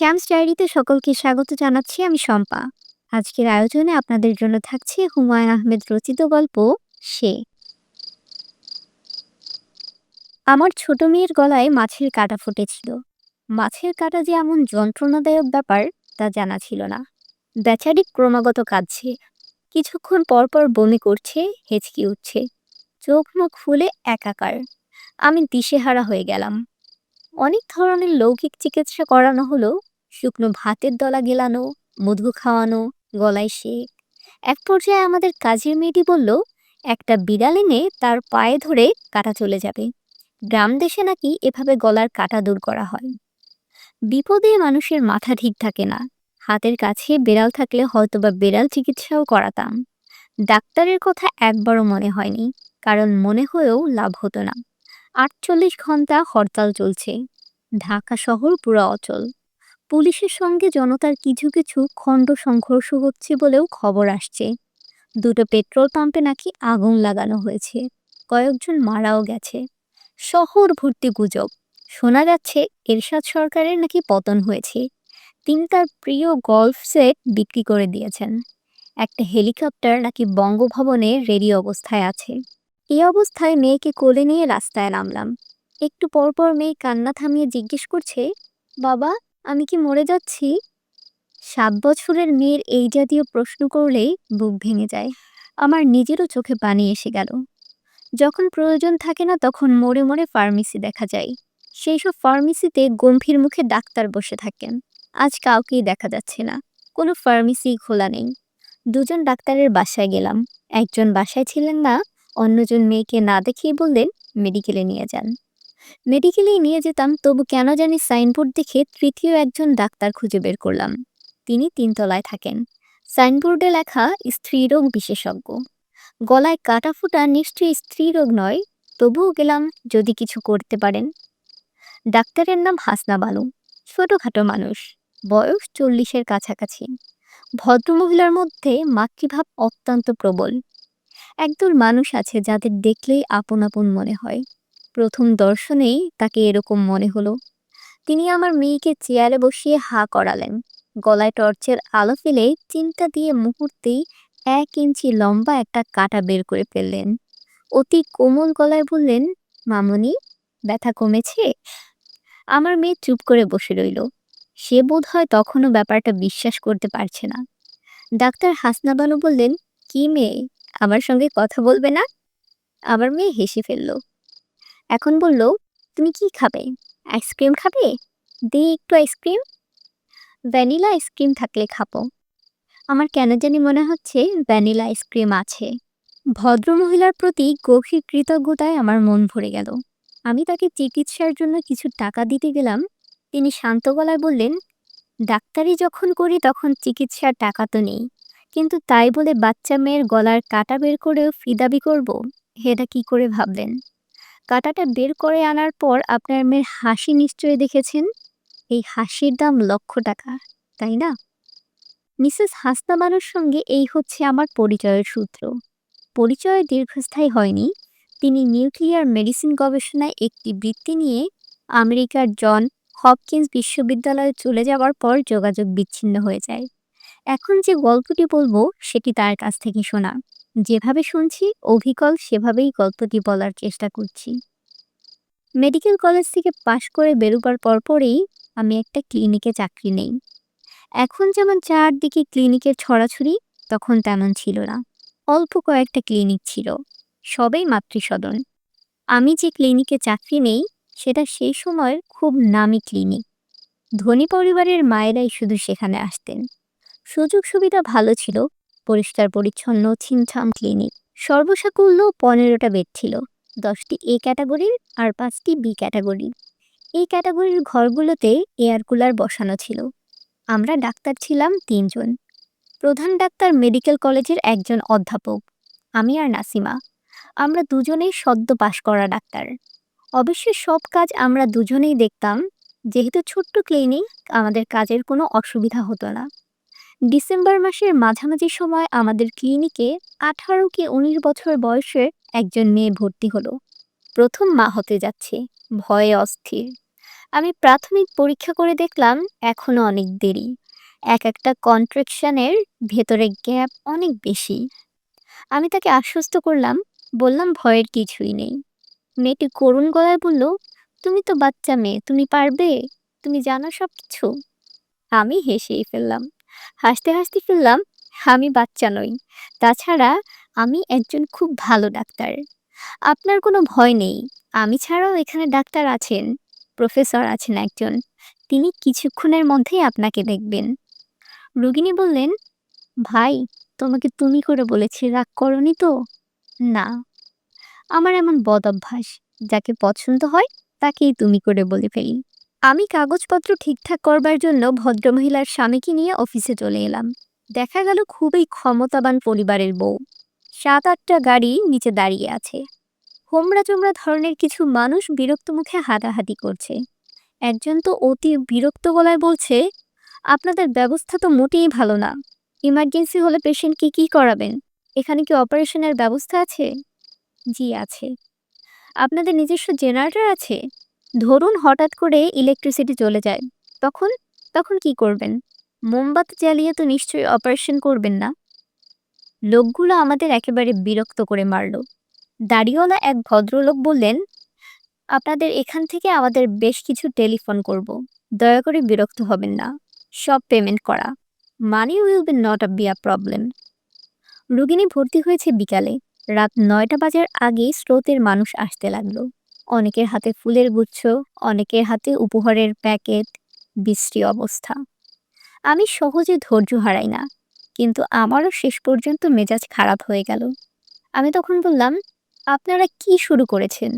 শ্যামস ডায়েরিতে সকলকে স্বাগত জানাচ্ছি আমি শম্পা। আজকের আয়োজনে আপনাদের জন্য থাকছে হুমায়ুন আহমেদ রচিত গল্প সে। আমার ছোট মেয়ের গলায় মাছের কাঁটা ফুটেছিল। মাছের কাঁটা যে এমন যন্ত্রণাদায়ক ব্যাপার, তা জানা ছিল না। বেচারি ক্রমাগত কাঁদছে। কিছুক্ষণ পর পর বমি করছে, হেঁচকি উঠছে। চোখ মুখ ফুলে একাকার। আমি দিশেহারা হয়ে গেলাম। অনেক ধরনের লৌকিক চিকিৎসা করানো হলো শুকনো ভাতের দলা গেলানো মধু খাওয়ানো, গলায় শেক। এক পর্যায়ে আমাদের কাজের মেয়েটি বলল, একটা বিড়াল এনে তার পায়ে ধরে কাটা চলে যাবে। গ্রাম দেশে নাকি এভাবে গলার কাটা দূর করা হয়। বিপদে মানুষের মাথা ঠিক থাকে না। হাতের কাছে বেড়াল থাকলে হয়তোবা বেড়াল চিকিৎসাও করাতাম। ডাক্তারের কথা একবারও মনে হয়নি, কারণ মনে হয়েও লাভ হতো না। আটচল্লিশ ঘণ্টা হরতাল চলছে। ঢাকা শহর পুরো অচল। পুলিশের সঙ্গে জনতার কিছু কিছু খণ্ড সংঘর্ষ হচ্ছে বলেও খবর আসছে। দুটো পেট্রোল পাম্পে নাকি আগুন লাগানো হয়েছে। কয়েকজন মারাও গেছে। শহর ভর্তি গুজব। শোনা যাচ্ছে এরশাদ সরকারের নাকি পতন হয়েছে। তিনি তার প্রিয় গল্ফ সেট বিক্রি করে দিয়েছেন। একটা হেলিকপ্টার নাকি বঙ্গভবনে রেডি অবস্থায় আছে। এই অবস্থায় মেয়েকে কোলে নিয়ে রাস্তায় নামলাম। একটু পরপর মেয়ে কান্না থামিয়ে জিজ্ঞেস করছে, বাবা আমি কি মরে যাচ্ছি? সাত বছরের মেয়ের এই জাতীয় প্রশ্ন করলেই বুক ভেঙে যায়। আমার নিজেরও চোখে পানি এসে গেল। যখন প্রয়োজন থাকে না তখন মোড়ে মোড়ে ফার্মেসি দেখা যায়। সেই সব ফার্মেসিতে গম্ভীর মুখে ডাক্তার বসে থাকেন। আজ কাউকেই দেখা যাচ্ছে না। কোনো ফার্মেসি খোলা নেই। দুজন ডাক্তারের বাসায় গেলাম। একজন বাসায় ছিলেন না, অন্যজন মেয়েকে না দেখিয়ে বললেন, মেডিকেলে নিয়ে যান। মেডিকেলেই নিয়ে যেতাম, তবু কেন জানি সাইনবোর্ড দেখে তৃতীয় একজন ডাক্তার খুঁজে বের করলাম। তিনি তিনতলায় থাকেন। সাইনবোর্ডে লেখা, স্ত্রীরোগ বিশেষজ্ঞ। গলায় কাটা ফুটা নিশ্চয়ই স্ত্রীরোগ নয়, তবুও গেলাম, যদি কিছু করতে পারেন। ডাক্তারের নাম হাসনা বানু ছোটোখাটো মানুষ, বয়স চল্লিশের কাছাকাছি। ভদ্রমহিলার মধ্যে মাতৃভাব অত্যন্ত প্রবল। একদল মানুষ আছে যাদের দেখলেই আপন আপন মনে হয়। প্রথম দর্শনেই তাকে এরকম মনে হলো। তিনি আমার মেয়েকে চেয়ারে বসিয়ে হা করালেন। গলায় টর্চের আলো ফেলে চিন্তা দিয়ে মুহূর্তেই এক ইঞ্চি লম্বা একটা কাটা বের করে ফেললেন। অতি কোমল গলায় বললেন, মামনি, ব্যথা কমেছে? আমার মেয়ে চুপ করে বসে রইল। সে বোধ হয় তখনও ব্যাপারটা বিশ্বাস করতে পারছে না। ডাক্তার হাসনা বানু বললেন, কি মেয়ে? আমার সঙ্গে কথা বলবে না? আমার মেয়ে হেসে ফেলল এখন বলল, তুমি কি খাবে? আইসক্রিম খাবে? দে একটু আইসক্রিম। ভ্যানিলা আইসক্রিম থাকলে খাব। আমার কেন জানি মনে হচ্ছে ভ্যানিলা আইসক্রিম আছে। ভদ্রমহিলার প্রতি গভীর কৃতজ্ঞতায় আমার মন ভরে গেল। আমি তাকে চিকিৎসার জন্য কিছু টাকা দিতে গেলাম। তিনি শান্ত গলায় বললেন, ডাক্তারি যখন করি তখন চিকিৎসার টাকা তো নেই। কিন্তু তাই বলে বাচ্চা মেয়ের গলার কাটা বের করেও ফি দাবি করব? এটা কি করে ভাবলেন? কাটাটা বের করে আনার পর আপনার মেয়ের হাসি নিশ্চয়ই দেখেছেন? এই হাসির দাম লক্ষ টাকা, তাই না? মিসেস হাসনাবানোর সঙ্গে এই হচ্ছে আমার পরিচয়ের সূত্র। পরিচয় দীর্ঘস্থায়ী হয়নি। তিনি নিউক্লিয়ার মেডিসিন গবেষণায় একটি বৃত্তি নিয়ে আমেরিকার জন হপকিন্স বিশ্ববিদ্যালয়ে চলে যাওয়ার পর যোগাযোগ বিচ্ছিন্ন হয়ে যায়। এখন যে গল্পটি বলব, সেটি তার কাছ থেকে শোনা। যেভাবে শুনছি অভিকল সেভাবেই গল্পটি বলার চেষ্টা করছি। মেডিকেল কলেজ থেকে পাশ করে বেরোবার পরপরেই আমি একটা ক্লিনিকে চাকরি নেই। এখন যেমন চারদিকে ক্লিনিকের ছড়াছড়ি, তখন তেমন ছিল না। অল্প কয়েকটা ক্লিনিক ছিল, সবেই মাতৃসদন। আমি যে ক্লিনিকে চাকরি নেই, সেটা সেই সময়ের খুব নামি ক্লিনিক। ধনী পরিবারের মায়েরাই শুধু সেখানে আসতেন। সুযোগ সুবিধা ভালো ছিল পরিষ্কার, পরিচ্ছন্ন, ছিমছাম, ক্লিনিক। সর্বসাকুল্য পনেরোটা বেড ছিল। দশটি এ ক্যাটাগরির আর পাঁচটি বি ক্যাটাগরির। এই ক্যাটাগরির ঘরগুলোতে এয়ার কুলার বসানো ছিল। আমরা ডাক্তার ছিলাম তিনজন। প্রধান ডাক্তার মেডিকেল কলেজের একজন অধ্যাপক। আমি আর নাসিমা। আমরা দুজনেই সদ্য পাশ করা ডাক্তার। অবশ্য সব কাজ আমরা দুজনেই দেখতাম। যেহেতু ছোট্ট ক্লিনিক, আমাদের কাজের কোনো অসুবিধা হতো না। ডিসেম্বর মাসের মাঝামাঝি সময় আমাদের ক্লিনিকে আঠারো কি উনিশ বছর বয়সের একজন মেয়ে ভর্তি হলো। প্রথম মা হতে যাচ্ছে, ভয়ে অস্থির। আমি প্রাথমিক পরীক্ষা করে দেখলাম এখনও অনেক দেরি। এক একটা কন্ট্রাকশনের ভেতরে গ্যাপ অনেক বেশি। আমি তাকে আশ্বস্ত করলাম, বললাম ভয়ের কিছুই নেই। মেয়েটি করুণ গলায় বলল, তুমি তো বাচ্চা মেয়ে, তুমি পারবে? তুমি জানো সব কিছু আমি হেসেই ফেললাম। হাসতে হাসতে ফেললাম আমি বাচ্চা নই। তাছাড়া আমি একজন খুব ভালো ডাক্তার। আপনার কোনো ভয় নেই। আমি ছাড়াও এখানে ডাক্তার আছেন, প্রফেসর আছেন একজন। তিনি কিছুক্ষণের মধ্যেই আপনাকে দেখবেন। রুগিনী বললেন, ভাই, তোমাকে তুমি করে বলেছি, রাগ করনি তো? না। আমার এমন বদ অভ্যাস, যাকে পছন্দ হয়, তাকেই তুমি করে বলে ফেলি। আমি কাগজপত্র ঠিকঠাক করবার জন্য ভদ্রমহিলার স্বামীকে নিয়ে অফিসে চলে এলাম। দেখা গেল খুবই ক্ষমতাবান পরিবারের বউ। সাত আটটা গাড়ি নিচে দাঁড়িয়ে আছে। হোমরা চোমরা ধরনের কিছু মানুষ বিরক্ত মুখে হাঁটাহাঁটি করছে। একজন তো অতি বিরক্ত গলায় বলছে, আপনাদের ব্যবস্থা তো মোটেই ভালো না। ইমার্জেন্সি হলে পেশেন্টকে কি করাবেন? এখানে কি অপারেশনের ব্যবস্থা আছে? জি, আছে। আপনাদের নিজস্ব জেনারেটর আছে? ধরুন হঠাৎ করে ইলেকট্রিসিটি চলে যায়, তখন তখন কি করবেন? মোমবাতি জ্বালিয়ে তো নিশ্চয়ই অপারেশন করবেন না। লোকগুলো আমাদের একেবারে বিরক্ত করে মারল। দাড়িওয়ালা এক ভদ্রলোক বললেন, আপনাদের এখান থেকে আমাদের বেশ কিছু টেলিফোন করব। দয়া করে বিরক্ত হবেন না। সব পেমেন্ট করা। Money will be not be a problem রুগিনী ভর্তি হয়েছে বিকালে। রাত নয়টা বাজার আগেই স্রোতের মানুষ আসতে লাগল। অনেকের হাতে ফুলের গুচ্ছ, অনেকের হাতে উপহারের প্যাকেট, বিশ্রী অবস্থা। আমি সহজে ধৈর্য হারাই না, কিন্তু আমারও শেষ পর্যন্ত মেজাজ খারাপ হয়ে গেল। আমি তখন বললাম, আপনারা কি শুরু করেছেন?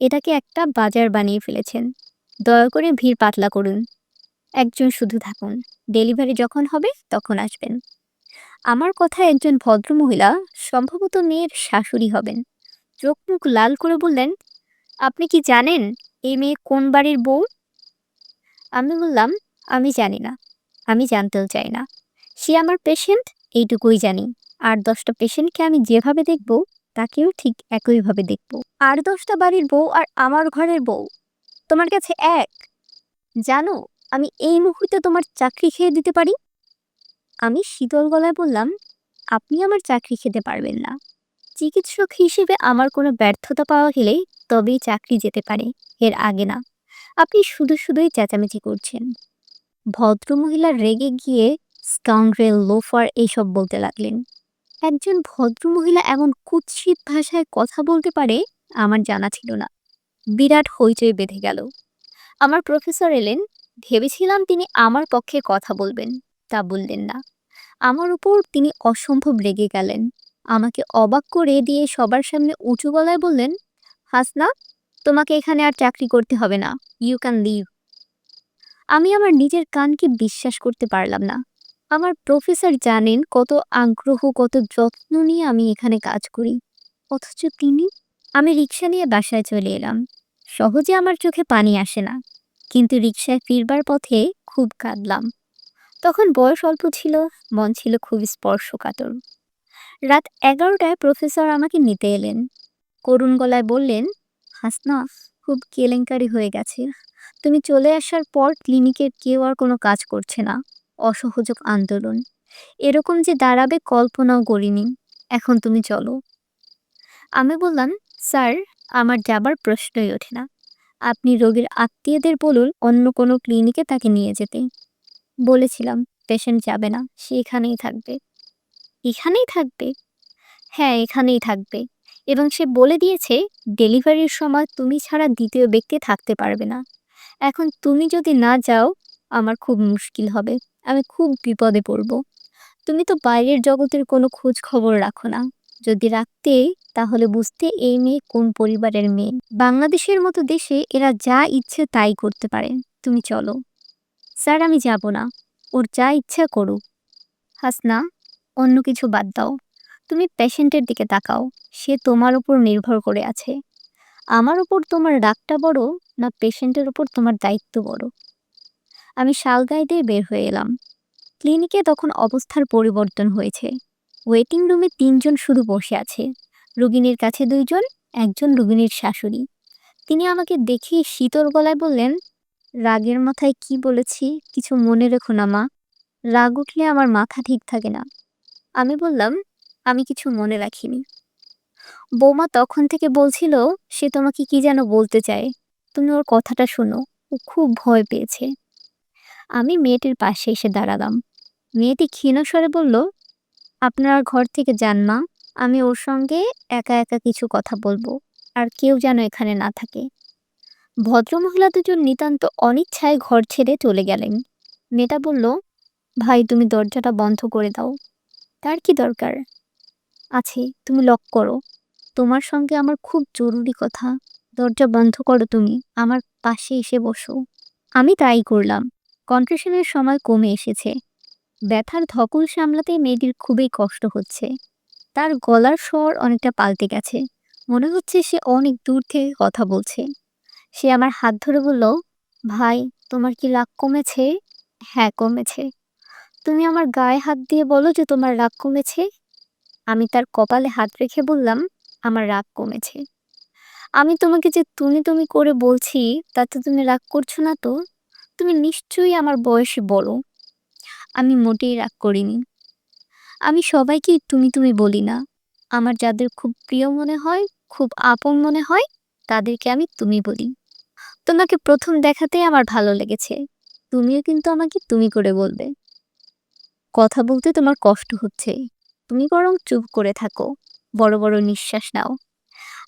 এটাকে একটা বাজার বানিয়ে ফেলেছেন। দয়া করে ভিড় পাতলা করুন। একজন শুধু থাকুন। ডেলিভারি যখন হবে, তখন আসবেন। আমার কথায় একজন ভদ্রমহিলা, সম্ভবত মেয়ের শাশুড়ি হবেন। চোখ মুখ লাল করে বললেন আপনি কি জানেন এই মেয়ে কোন বাড়ির বউ? আমি বললাম, আমি জানি না। আমি জানতেও চাই না। সে আমার পেশেন্ট এইটুকুই জানি। আর দশটা পেশেন্টকে আমি যেভাবে দেখব, তাকেও ঠিক একইভাবে দেখব। আর দশটা বাড়ির বউ আর আমার ঘরের বউ? তোমার কাছে এক? জানো, আমি এই মুহূর্তে তোমার চাকরি খেয়ে দিতে পারি? আমি শীতল গলায় বললাম, আপনি আমার চাকরি খেতে পারবেন না। চিকিৎসক হিসেবে আমার কোনো ব্যর্থতা পাওয়া গেলেই তবেই চাকরি যেতে পারে, এর আগে না। আপনি শুধু শুধুই চেঁচামেচি করছেন। ভদ্রমহিলা রেগে গিয়ে স্কাউন্ড্রেল লোফার এইসব বলতে লাগলেন। একজন ভদ্রমহিলা এমন কুৎসিত ভাষায় কথা বলতে পারে, আমার জানা ছিল না। বিরাট হইচই বেঁধে গেল। আমার প্রফেসর এলেন। ভেবেছিলাম তিনি আমার পক্ষে কথা বলবেন, তা বললেন না। আমার উপর তিনি অসম্ভব রেগে গেলেন। আমাকে অবাক করে দিয়ে সবার সামনে উঁচু গলায় বললেন, হাসনা, তোমাকে এখানে আর চাকরি করতে হবে না ইউ ক্যান লিভ আমি আমার নিজের কানকে বিশ্বাস করতে পারলাম না। আমার প্রফেসর জানেন কত আগ্রহ, কত যত্ন নিয়ে আমি এখানে কাজ করি। অথচ তিনি আমি রিক্সা নিয়ে বাসায় চলে এলাম। সহজে আমার চোখে পানি আসে না, কিন্তু রিক্সায় ফিরবার পথে খুব কাঁদলাম। তখন বয়স অল্প ছিল, মন ছিল খুব স্পর্শকাতর। রাত এগারোটায় প্রফেসর আমাকে নিতে এলেন। করুণ গলায় বললেন, হাসনা, খুব কেলেঙ্কারি হয়ে গেছে। তুমি চলে আসার পর ক্লিনিকের কেউ আর কোনো কাজ করছে না। অসহযোগ আন্দোলন। এরকম যে দাঁড়াবে কল্পনাও করিনি। এখন তুমি চলো। আমি বললাম, স্যার, আমার যাবার প্রশ্নই ওঠে না। আপনি রোগীর আত্মীয়দের বলুন অন্য কোনো ক্লিনিকে তাকে নিয়ে যেতে। বলেছিলাম, পেশেন্ট যাবে না, সে এখানেই থাকবে। এখানেই থাকবে? হ্যাঁ এখানেই থাকবে। এবং সে বলে দিয়েছে, ডেলিভারির সময় তুমি ছাড়া দ্বিতীয় ব্যক্তি থাকতে পারবে না। এখন তুমি যদি না যাও, আমার খুব মুশকিল হবে। আমি খুব বিপদে পড়ব। তুমি তো বাইরের জগতের কোনো খোঁজ খবর রাখো না। যদি রাখতে, তাহলে বুঝতে এই মেয়ে কোন পরিবারের মেয়ে। বাংলাদেশের মতো দেশে এরা যা ইচ্ছে তাই করতে পারে। তুমি চলো। স্যার, আমি যাব না। ওর যা ইচ্ছা করুক। হাসনা অন্য কিছু বাদ দাও। তুমি পেশেন্টের দিকে তাকাও। সে তোমার উপর নির্ভর করে আছে। আমার উপর তোমার রাগটা বড় না পেশেন্টের উপর তোমার দায়িত্ব বড়? আমি শালগাই দিয়ে বের হয়ে এলাম। ক্লিনিকে তখন অবস্থার পরিবর্তন হয়েছে। ওয়েটিং রুমে তিনজন শুধু বসে আছে। রুগিনীর কাছে দুইজন, একজন রুগিনীর শাশুড়ি। তিনি আমাকে দেখে শীতল গলায় বললেন, রাগের মাথায় কি বলেছি? কিছু মনে রেখো না মা। রাগ উঠলে আমার মাথা ঠিক থাকে না। আমি বললাম, আমি কিছু মনে রাখিনি। বৌমা তখন থেকে বলছিল, সে তোমাকে কি যেন বলতে চায়? তুমি ওর কথাটা শোনো, ও খুব ভয় পেয়েছে। আমি মেয়েটির পাশে এসে দাঁড়ালাম। মেয়েটি ক্ষীণস্বরে বলল, আপনার ঘর থেকে যান মা, আমি ওর সঙ্গে একা একা কিছু কথা বলব, আর কেউ যেন এখানে না থাকে। ভদ্রমহিলা দুজন নিতান্ত অনিচ্ছায় ঘর ছেড়ে চলে গেলেন। মেয়েটা বলল, ভাই, তুমি দরজাটা বন্ধ করে দাও। তার কি দরকার? আছে, তুমি লক করো। তোমার সঙ্গে আমার খুব জরুরি কথা। দরজা বন্ধ করো তুমি, আমার পাশে এসে বসো। আমি তাই করলাম। কন্ট্রেশনের সময় কমে এসেছে। ব্যথার ধকল সামলাতে মেয়েটির খুবই কষ্ট হচ্ছে। তার গলার স্বর অনেকটা পাল্টে গেছে। মনে হচ্ছে সে অনেক দূর থেকে কথা বলছে। সে আমার হাত ধরে বলল, ভাই, তোমার কি রাগ কমেছে? হ্যাঁ কমেছে। তুমি আমার গায়ে হাত দিয়ে বলো যে তোমার রাগ কমেছে। আমি তার কপালে হাত রেখে বললাম, আমার রাগ কমেছে। আমি তোমাকে যে তুমি তুমি করে বলছি, তাতে তুমি রাগ করছ না তো? তুমি নিশ্চয়ই আমার বয়সে বলো। আমি মোটেই রাগ করিনি। আমি সবাইকে তুমি তুমি বলি না। আমার যাদের খুব প্রিয় মনে হয়, খুব আপন মনে হয়, তাদেরকে আমি তুমি বলি। তোমাকে প্রথম দেখাতেই আমার ভালো লেগেছে। তুমিও কিন্তু আমাকে তুমি করে বলবে। কথা বলতে তোমার কষ্ট হচ্ছে। তুমি বরং চুপ করে থাকো। বড় বড় নিঃশ্বাস নাও।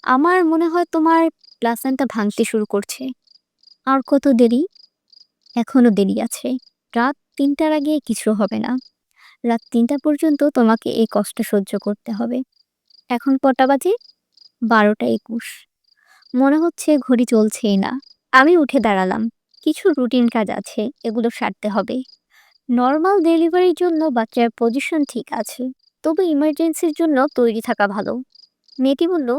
আমার মনে হয় তোমার প্লাসেন্টটা ভাঙতে শুরু করছে। আর কত দেরি? এখনও দেরি আছে। রাত তিনটার আগে কিছু হবে না। রাত তিনটা পর্যন্ত তোমাকে এই কষ্ট সহ্য করতে হবে। এখন কটা বাজে? বারোটা একুশ। মনে হচ্ছে ঘড়ি চলছেই না। আমি উঠে দাঁড়ালাম। কিছু রুটিন কাজ আছে, এগুলো সারতে হবে। নর্মাল ডেলিভারির জন্য বাচ্চার পজিশন ঠিক আছে, তবে ইমার্জেন্সির জন্য তৈরি থাকা ভালো। মেয়েটি বলল,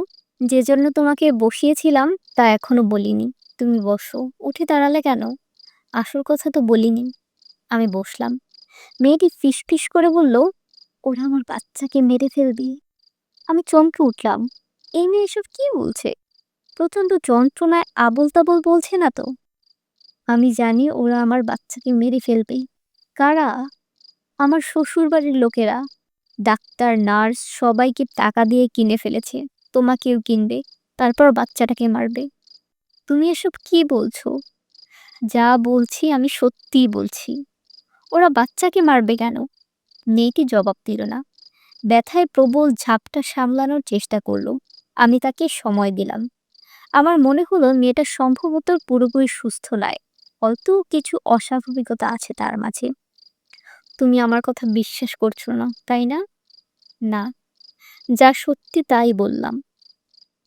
যে জন্য তোমাকে বসিয়েছিলাম তা এখনও বলিনি। তুমি বসো, উঠে দাঁড়ালে কেন? আসল কথা তো বলিনি, আমি বসলাম। মেয়েটি ফিস ফিস করে বলল, ওরা আমার বাচ্চাকে মেরে ফেলবি। আমি চমকে উঠলাম। এই মেয়ে এসব কী বলছে? প্রচণ্ড যন্ত্রণায় আবল তাবল বলছে না তো? আমি জানি ওরা আমার বাচ্চাকে মেরে ফেলবে কারা? আমার শ্বশুর বাড়ির লোকেরা। ডাক্তার, নার্স সবাইকে টাকা দিয়ে কিনে ফেলেছে। তোমাকেও কিনবে, তারপর বাচ্চাটাকে মারবে। তুমি এসব কি বলছো? যা বলছি আমি সত্যিই বলছি। ওরা বাচ্চাকে মারবে কেন? মেয়েটি জবাব দিল না। ব্যথায় প্রবল ঝাপটা সামলানোর চেষ্টা করল। আমি তাকে সময় দিলাম। আমার মনে হলো মেয়েটা সম্ভবত পুরোপুরি সুস্থ নয়। হয়তো কিছু অস্বাভাবিকতা আছে তার মাঝে। তুমি আমার কথা বিশ্বাস করছ না, তাই না? না, যা সত্যি তাই বললাম।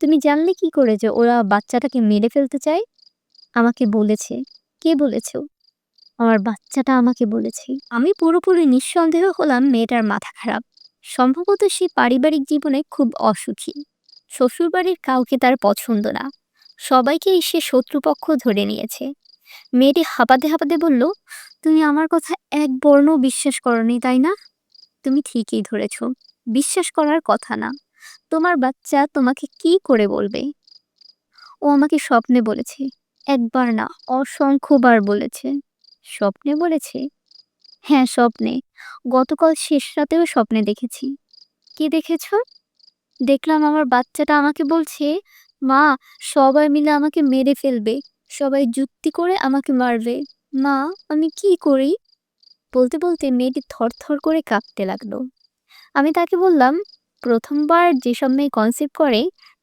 তুমি জানলে কি করে যে ওরা বাচ্চাটাকে মেরে ফেলতে চায়? আমাকে বলেছে। কে বলেছ? আমার বাচ্চাটা আমাকে বলেছে। আমি পুরোপুরি নিঃসন্দেহ হলাম মেয়েটার মাথা খারাপ। সম্ভবত সে পারিবারিক জীবনে খুব অসুখী। শ্বশুরবাড়ির কাউকে তার পছন্দ না। সবাইকেই সে শত্রুপক্ষ ধরে নিয়েছে। মেয়েটি হাঁপাতে হাঁপাতে বলল, তুমি আমার কথা এক বর্ণ বিশ্বাস করনি, তাই না? তুমি ঠিকই ধরেছ, বিশ্বাস করার কথা না। তোমার বাচ্চা তোমাকে কি করে বলবে? ও আমাকে স্বপ্নে বলেছে, একবার না, অসংখ্যবার বলেছে। স্বপ্নে বলেছে? হ্যাঁ স্বপ্নে। গতকাল শেষ রাতেও স্বপ্নে দেখেছি। কি দেখেছ? দেখলাম আমার বাচ্চাটা আমাকে বলছে, মা, সবাই মিলে আমাকে মেরে ফেলবে। সবাই যুক্তি করে আমাকে মারবে। মা, আমি কি করি? বলতে বলতে মেয়েটি থরথর করে কাঁপতে লাগল। আমি তাকে বললাম, প্রথমবার যেসব মেয়ে কনসেপ্ট করে,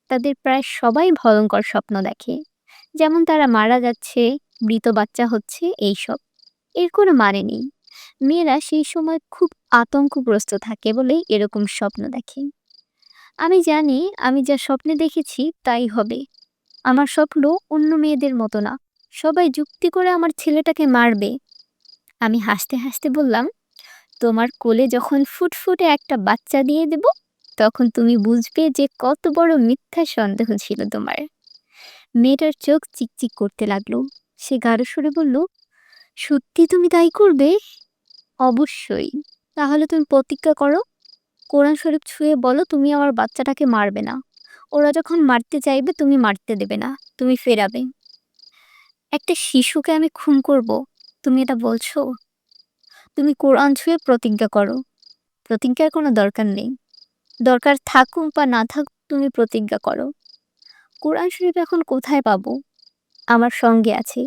তাদের প্রায় সবাই ভয়ঙ্কর স্বপ্ন দেখে। যেমন তারা মারা যাচ্ছে, মৃত বাচ্চা হচ্ছে, এইসব। এর কোনো মানে নেই। মেয়েরা সেই সময় খুব আতঙ্কগ্রস্ত থাকে বলেই এরকম স্বপ্ন দেখে। আমি জানি, আমি যা স্বপ্নে দেখেছি, তাই হবে। আমার স্বপ্ন অন্য মেয়েদের মতো না। সবাই যুক্তি করে আমার ছেলেটাকে মারবে। আমি হাসতে হাসতে বললাম, তোমার কোলে যখন ফুটফুটে একটা বাচ্চা দিয়ে দেব, তখন তুমি বুঝবে যে কত বড় মিথ্যা সন্দেহ ছিল তোমার। মেয়েটার চোখ চিকচিক করতে লাগল। সে গাঢ় সরে বলল, সত্যি তুমি তাই করবে? অবশ্যই। তাহলে তুমি প্রতিজ্ঞা করো। কোরআন শরীফ ছুঁয়ে বলো তুমি আমার বাচ্চাটাকে মারবে না। ওরা যখন মারতে চাইবে, তুমি মারতে দেবে না, তুমি ফেরাবে। একটা শিশুকে আমি খুন করব, তুমি এটা বলছো? তুমি কোরআন ছুঁয়ে প্রতিজ্ঞা করো। প্রতিজ্ঞার কোনো দরকার নেই। দরকার থাকুক বা না থাকুক, তুমি প্রতিজ্ঞা করো। কোরআন শরীফ এখন কোথায় পাবো? আমার সঙ্গে আছে।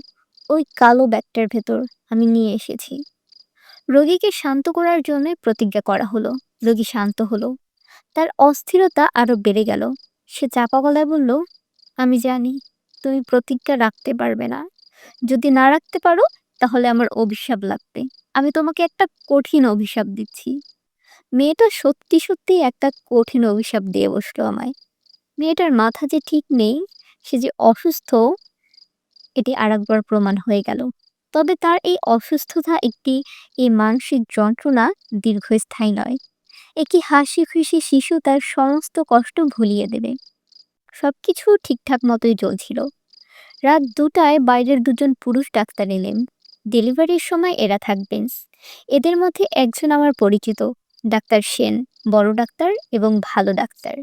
ওই কালো ব্যাগটার ভেতর আমি নিয়ে এসেছি। রোগীকে শান্ত করার জন্য প্রতিজ্ঞা করা হলো। রোগী শান্ত হলো। তার অস্থিরতা আরও বেড়ে গেল। সে চাপা গলায় বলল, আমি জানি, তুমি প্রতিজ্ঞা রাখতে পারবে না। যদি না রাখতে পারো, তাহলে আমার অভিশাপ লাগবে। আমি তোমাকে একটা কঠিন অভিশাপ দিচ্ছি। মেয়েটা সত্যি সত্যি একটা কঠিন অভিশাপ দিয়ে বসল আমায়। মেয়েটার মাথা যে ঠিক নেই, সে যে অসুস্থ, এটি আরেকবার প্রমাণ হয়ে গেল। তবে তার এই অসুস্থতা একটি এই মানসিক যন্ত্রণা দীর্ঘস্থায়ী নয়। একটি হাসি খুশি শিশু তার সমস্ত কষ্ট ভুলিয়ে দেবে। সব কিছু ঠিকঠাক মতোই চলছিল। রাত দুটায় বাইরের দুজন পুরুষ ডাক্তার এলেন। ডেলিভারির সময় এরা থাকবেন। এদের মধ্যে একজন আমার পরিচিত, ডাক্তার সেন, বড় ডাক্তার এবং ভালো ডাক্তার।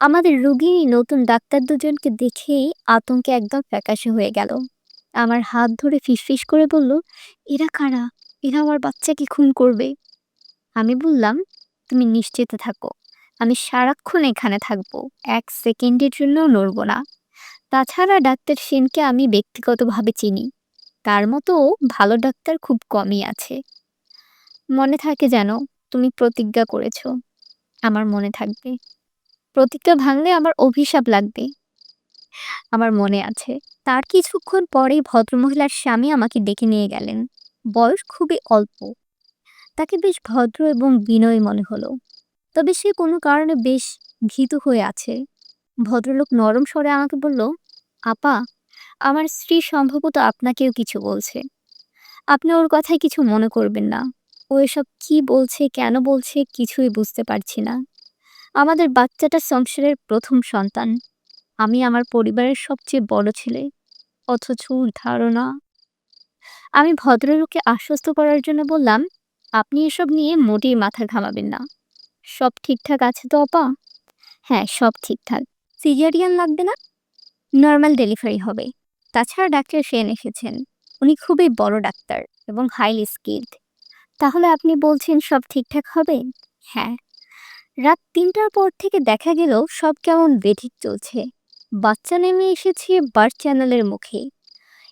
আমাদের রুগী নতুন ডাক্তার দুজনকে দেখেই আতঙ্কে একদম ফ্যাকাশে হয়ে গেল। আমার হাত ধরে ফিসফিস করে বলল, এরা কারা? এরা আমার বাচ্চাকে খুন করবে? আমি বললাম তুমি নিশ্চিত থাকো। আমি সারাক্ষণ এখানে থাকব। এক সেকেন্ডের জন্য নড়ব না। তাছাড়া ডাক্তার সেনকে আমি ব্যক্তিগতভাবে চিনি। তার মতো ভালো ডাক্তার খুব কমই আছে। মনে থাকে যেন তুমি প্রতিজ্ঞা করেছ। আমার মনে থাকবে। প্রতিজ্ঞা ভাঙলে আমার অভিশাপ লাগবে। আমার মনে আছে। তার কিছুক্ষণ পরেই ভদ্রমহিলার স্বামী আমাকে ডেকে নিয়ে গেলেন। বয়স খুবই অল্প। তাকে বেশ ভদ্র এবং বিনয় মনে হলো। তবে সে কোনো কারণে বেশ ভীত হয়ে আছে। ভদ্রলোক নরম স্বরে আমাকে বলল, আপা, আমার স্ত্রী সম্ভবত আপনাকেও কিছু বলছে। আপনি ওর কথায় কিছু মনে করবেন না। ও এসব কি বলছে, কেন বলছে কিছুই বুঝতে পারছি না। আমাদের বাচ্চাটা সংসারের প্রথম সন্তান। আমি আমার পরিবারের সবচেয়ে বড় ছেলে, অথচ ধারণা আমি ভদ্রলোককে আশ্বস্ত করার জন্য বললাম আপনি এসব নিয়ে মোটেই মাথা ঘামাবেন না। সব ঠিকঠাক আছে তো অপা হ্যাঁ সব ঠিকঠাক। সিজারিয়ান লাগবে না? নর্মাল ডেলিভারি হবে। তাছাড়া ডাক্তার সেন এসেছেন। উনি খুবই বড় ডাক্তার এবং হাইলি স্কিল্ড। তাহলে আপনি বলছেন সব ঠিকঠাক হবে? হ্যাঁ। রাত তিনটার পর থেকে দেখা গেল সব কেমন বেঠিক চলছে। বাচ্চা নেমে এসেছে বার্থ চ্যানেলের মুখে।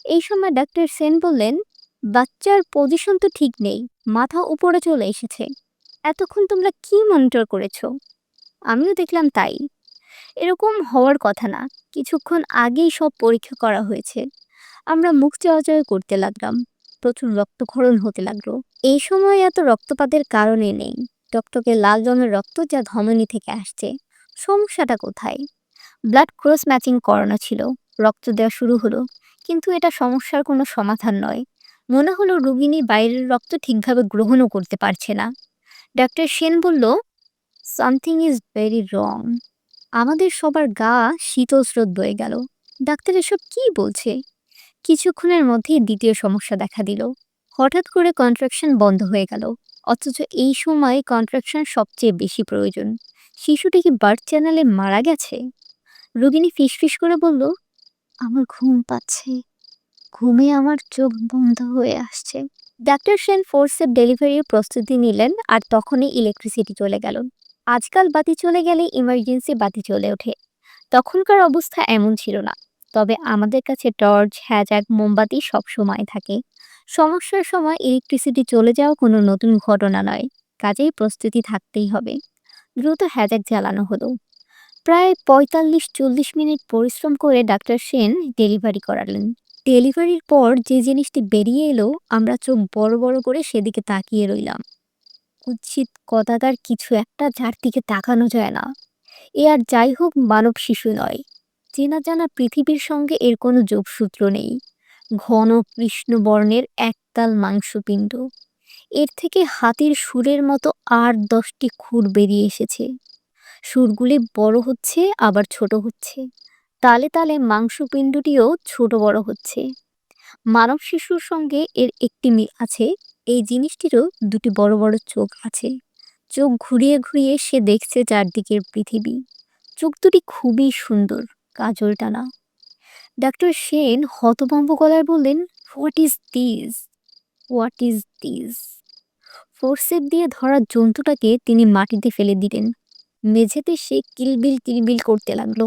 এই সময় ডাক্তার সেন বললেন বাচ্চার পজিশন তো ঠিক নেই, মাথা উপরে চলে এসেছে। এতক্ষণ তোমরা কি মনিটর করেছ? আমিও দেখলাম তাই। এরকম হওয়ার কথা না, কিছুক্ষণ আগেই সব পরীক্ষা করা হয়েছে। আমরা মুখ চাওয়া করতে লাগলাম, প্রচুর রক্তক্ষরণ হতে লাগল। এই সময় এত রক্তপাতের কারণে নেই। টকটকে লাল রঙের রক্ত যা ধমনী থেকে আসছে, সমস্যাটা কোথায়? ব্লাড ক্রস ম্যাচিং করানো ছিল, রক্ত দেওয়া শুরু হলো, কিন্তু এটা সমস্যার কোনো সমাধান নয়। মনে হলো রুগিনী বাইরের রক্ত ঠিকভাবে গ্রহণও করতে পারছে না। ডাক্তার সেন বলল সামথিং ইজ ভেরি রং আমাদের সবার গা শীতল স্রোত বয়ে গেল। ডাক্তার এসব কি বলছে? কিছুক্ষণের মধ্যেই দ্বিতীয় সমস্যা দেখা দিল। হঠাৎ করে কন্ট্রাকশন বন্ধ হয়ে গেল। অথচ এই সময় কন্ট্রাকশন সবচেয়ে বেশি প্রয়োজন। শিশুটি কি বার্থ চ্যানেলে মারা গেছে? রোগিনী ফিসফিস করে বলল, আমার ঘুম পাচ্ছে। ঘুমে আমার চোখ বন্ধ হয়ে আসছে। ডাক্তার সেন ফোর্সের ডেলিভারির প্রস্তুতি নিলেন আর তখনই ইলেকট্রিসিটি চলে গেল। আজকাল বাতি চলে গেলে ইমার্জেন্সি বাতি চলে ওঠে। তখনকার অবস্থা এমন ছিল না, তবে আমাদের কাছে টর্চ হ্যাজাক মোমবাতি সব সময় থাকে। সমস্যার সময় ইলেকট্রিসিটি চলে যাওয়া কোনো নতুন ঘটনা নয়, কাজেই প্রস্তুতি থাকতেই হবে। দ্রুত হ্যাজাক জ্বালানো হলো। প্রায় পঁয়তাল্লিশ চল্লিশ মিনিট পরিশ্রম করে ডাক্তার সেন ডেলিভারি করালেন। ডেলিভারির পর যে জিনিসটি বেরিয়ে এলো, আমরা চোখ বড় বড় করে সেদিকে তাকিয়ে রইলাম। কুৎসিত কদাকার কিছু একটা যার দিকে তাকানো যায় না। এ আর যাই হোক, মানব শিশু নয়। চেনা জানা পৃথিবীর সঙ্গে এর কোনো যোগসূত্র নেই। ঘন কৃষ্ণবর্ণের একতাল মাংসপিণ্ড। এর থেকে হাতির সুরের মতো আর দশটি খুর বেরিয়ে এসেছে। সুরগুলি বড় হচ্ছে, আবার ছোট হচ্ছে। তালে তালে মাংসপিণ্ডটিও ছোট বড় হচ্ছে। মানব শিশুর সঙ্গে এর একটি মিল আছে। এই জিনিসটিরও দুটি বড় বড় চোখ আছে। চোখ ঘুরিয়ে ঘুরিয়ে সে দেখছে চারদিকের পৃথিবী। চোখ দুটি খুবই সুন্দর, কাজল টানা। ডাক্তার সেন হতভম্ব গলায় বললেন what is this what is this forceps দিয়ে ধরা জন্তুটাকে তিনি মাটিতে ফেলে দিলেন। মেঝেতে সে কিলবিল কিলবিল করতে লাগল।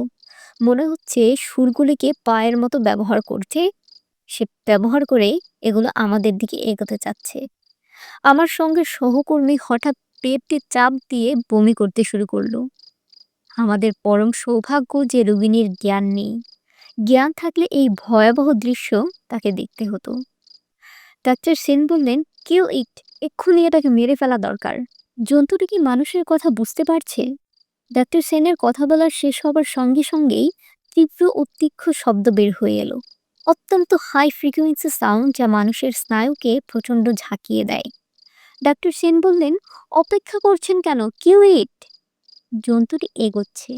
মনে হচ্ছে সুরগুলিকে পায়ের মতো ব্যবহার করছে। সে ব্যবহার করে এগুলো আমাদের দিকে এগোতে চাচ্ছে। আমার সঙ্গে সহকর্মী হঠাৎ পেটে চাপ দিয়ে বমি করতে শুরু করল। আমাদের পরম সৌভাগ্য যে রোগিনীর জ্ঞান নেই। জ্ঞান থাকলে এই ভয়াবহ দৃশ্য তাকে দেখতে হতো। ডাক্তার সেন বললেন কেউ ইট, এক্ষুনি এটাকে মেরে ফেলা দরকার। জন্তুটি কি মানুষের কথা বুঝতে পারছে? ডাক্তার সেনের কথা বলার শেষ হবার সঙ্গে সঙ্গেই তীব্র ও শব্দ বের হয়ে এলো। অত্যন্ত হাই ফ্রিকুয়েন্সি সাউন্ড যা মানুষের স্নায়ুকে প্রচণ্ড ঝাঁকিয়ে দেয়। ডাক্তার সেন বললেন, অপেক্ষা করছেন কেন? কিউ ইট জন্তুটি এগোচ্ছে।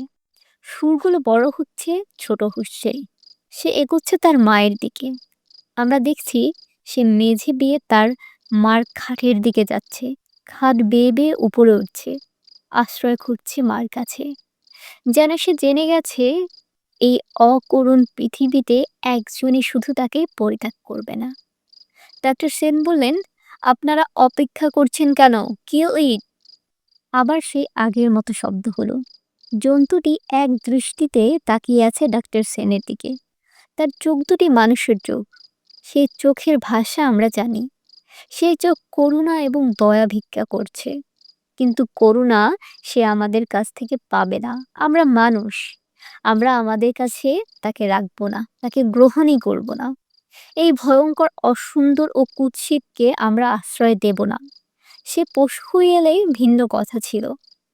সুরগুলো বড় হচ্ছে, ছোট হচ্ছে। সে এগোচ্ছে তার মায়ের দিকে। আমরা দেখছি সে মেঝে বেয়ে তার মার খাটের দিকে যাচ্ছে। খাট বেয়ে বেয়ে উপরে উঠছে। আশ্রয় খুঁজছে মার কাছে। যেন সে জেনে গেছে, এই অকরুণ পৃথিবীতে একজনই শুধু তাকে পরিত্যাগ করবে না। ডাক্তার সেন বললেন, আপনারা অপেক্ষা করছেন কেন? কিল ইট আবার সেই আগের মতো শব্দ হলো। জন্তুটি এক দৃষ্টিতে তাকিয়ে আছে ডাক্তার সেনের দিকে। তার চোখ দুটি মানুষের চোখ। সেই চোখের ভাষা আমরা জানি। সেই চোখ করুণা এবং দয়া ভিক্ষা করছে। কিন্তু করুণা সে আমাদের কাছ থেকে পাবে না। আমরা মানুষ। আমরা আমাদের কাছে তাকে রাখব না, তাকে গ্রহণই করব না। এই ভয়ঙ্কর, অসুন্দর ও কুৎসিতকে আমরা আশ্রয় দেব না। সে পশু হয়ে এলেই ভিন্ন কথা ছিল।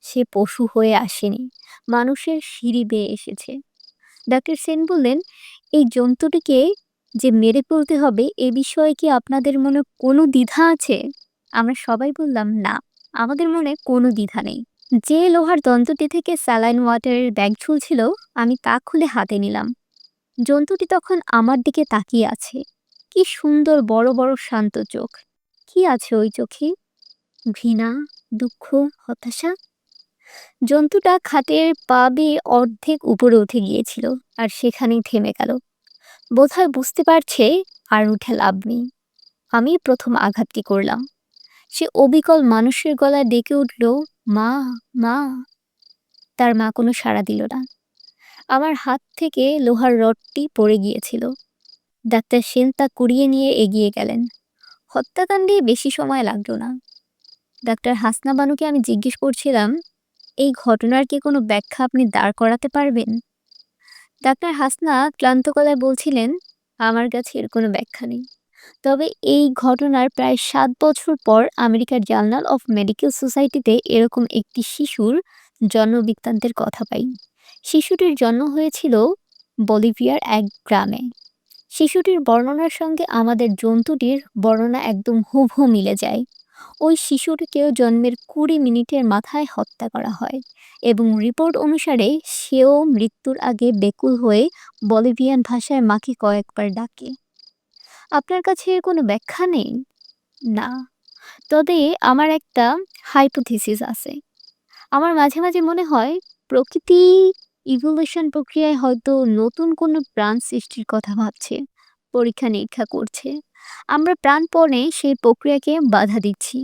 সে পশু হয়ে আসেনি। মানুষের সিঁড়ি বেয়ে এসেছে। ডাক্তার সেন বললেন, এই জন্তুটিকে যে মেরে ফেলতে হবে, এ বিষয়ে কি আপনাদের মনে কোনো দ্বিধা আছে? আমরা সবাই বললাম, না। আমাদের মনে কোনো দ্বিধা নেই। যে লোহার দন্তটি থেকে স্যালাইন ওয়াটারের ব্যাগ ঝুলছিল, আমি তা খুলে হাতে নিলাম। জন্তুটি তখন আমার দিকে তাকিয়ে আছে। কি সুন্দর, বড় বড়, শান্ত চোখ। কি আছে ওই চোখে? ঘৃণা, দুঃখ, হতাশা? জন্তুটা খাটের পা বেয়ে অর্ধেক উপরে উঠে গিয়েছিল আর সেখানেই থেমে গেল। বোধহয় বুঝতে পারছে আর উঠে লাভ নেই। আমি প্রথম আঘাতটি করলাম? সে অবিকল মানুষের গলায় ডেকে উঠল, মা মা। তার মা কোনো সাড়া দিল না। আমার হাত থেকে লোহার রডটি পড়ে গিয়েছিল। ডাক্তার সেন তা কুড়িয়ে নিয়ে এগিয়ে গেলেন। হত্যাকাণ্ডে বেশি সময় লাগল না। ডাক্তার হাসনা বানুকে আমি জিজ্ঞেস করছিলাম, এই ঘটনার কি কোনো ব্যাখ্যা আপনি দাঁড় করাতে পারবেন? ডাক্তার হাসনা ক্লান্ত গলায় বলছিলেন, আমার কাছে এর কোনো ব্যাখ্যা নেই। তবে এই ঘটনার প্রায় সাত বছর পর আমেরিকার জার্নাল অফ মেডিকেল সোসাইটিতে এরকম একটি শিশুর জন্মবৃত্তান্তের কথা পাই। শিশুটির জন্ম হয়েছিল বলিভিয়ার এক গ্রামে। শিশুটির বর্ণনার সঙ্গে আমাদের জন্তুটির বর্ণনা একদম হুবহু মিলে যায়। ওই শিশুটিকেও জন্মের কুড়ি মিনিটের মাথায় হত্যা করা হয় এবং রিপোর্ট অনুসারে সেও মৃত্যুর আগে বেকুল হয়ে বলিভিয়ান ভাষায় মাকে কয়েকবার ডাকে। আপনার কাছে এর কোনো ব্যাখ্যা নেই? না। তবে আমার একটা হাইপোথিসিস আছে। আমার মাঝে মাঝে মনে হয়, প্রকৃতি ইভলিউশন প্রক্রিয়ায় হয়তো নতুন কোনো প্রাণ সৃষ্টির কথা ভাবছে, পরীক্ষা নিরীক্ষা করছে। আমরা প্রাণপণে সেই প্রক্রিয়াকে বাধা দিচ্ছি।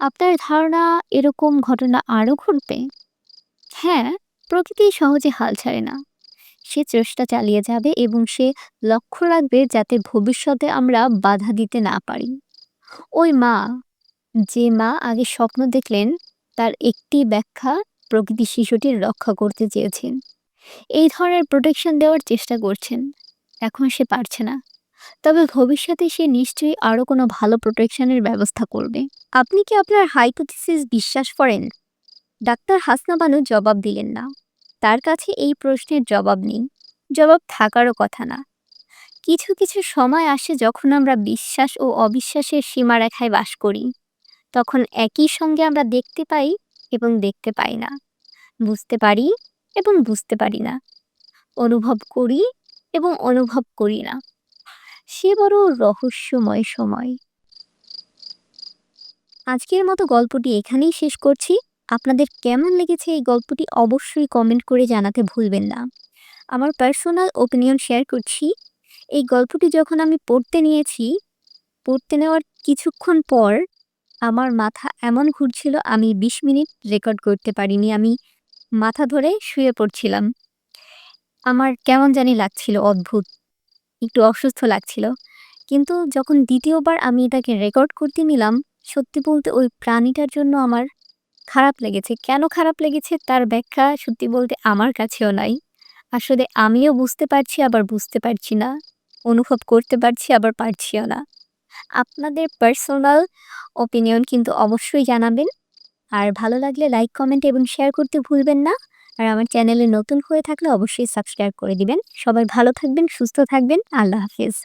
আপনার ধারণা এরকম ঘটনা আরও ঘটবে? হ্যাঁ প্রকৃতি সহজে হাল ছাড়ে না। সে চেষ্টা চালিয়ে যাবে এবং সে লক্ষ্য রাখবে যাতে ভবিষ্যতে আমরা বাধা দিতে না পারি। ওই মা, যে মা আগে স্বপ্ন দেখলেন, তার একটি ব্যাখ্যা প্রকৃতি শিশুটির রক্ষা করতে চেয়েছেন। এই ধরনের প্রোটেকশন দেওয়ার চেষ্টা করছেন। এখন সে পারছে না। তবে ভবিষ্যতে সে নিশ্চয়ই আরও কোনো ভালো প্রোটেকশনের ব্যবস্থা করবে। আপনি কি আপনার হাইপোথিসিস বিশ্বাস করেন? ডাক্তার হাসনাবানু জবাব দিলেন না। তার কাছে এই প্রশ্নের জবাব নেই। জবাব থাকারও কথা না। কিছু কিছু সময় আসে যখন আমরা বিশ্বাস ও অবিশ্বাসের সীমারেখায় বাস করি। তখন একই সঙ্গে আমরা দেখতে পাই এবং দেখতে পাই না। বুঝতে পারি এবং বুঝতে পারি না। অনুভব করি এবং অনুভব করি না। সে বড় রহস্যময় সময়। আজকের মতো গল্পটি এখানেই শেষ করছি। আপনাদের কেমন লেগেছে এই গল্পটি অবশ্যই কমেন্ট করে জানাতে ভুলবেন না। আমার পার্সোনাল ওপিনিয়ন শেয়ার করছি। এই গল্পটি যখন আমি পড়তে নিয়েছি, পড়তে নেওয়ার কিছুক্ষণ পর আমার মাথা এমন ঘুরছিল আমি বিশ মিনিট রেকর্ড করতে পারিনি, আমি মাথা ধরে শুয়ে পড়ছিলাম। আমার কেমন জানি লাগছিল, অদ্ভুত, একটু অসুস্থ লাগছিল। কিন্তু যখন দ্বিতীয়বার আমি এটাকে রেকর্ড করতে নিলাম, সত্যি বলতে ওই প্রাণীটার জন্য আমার খারাপ লেগেছে। কেন খারাপ লেগেছে? তার ব্যাখ্যা সত্যি বলতে আমার কাছেও নাই। আসলে আমিও বুঝতে পারছি, আবার বুঝতে পারছি না। অনুভব করতে পারছি, আবার পারছিও না। আপনাদের পার্সোনাল ওপিনিয়ন কিন্তু অবশ্যই জানাবেন। আর ভালো লাগলে লাইক, কমেন্ট এবং শেয়ার করতে ভুলবেন না। আর আমার চ্যানেলে নতুন হয়ে থাকলে অবশ্যই সাবস্ক্রাইব করে দিবেন। সবাই ভালো থাকবেন, সুস্থ থাকবেন। আল্লাহ হাফিজ।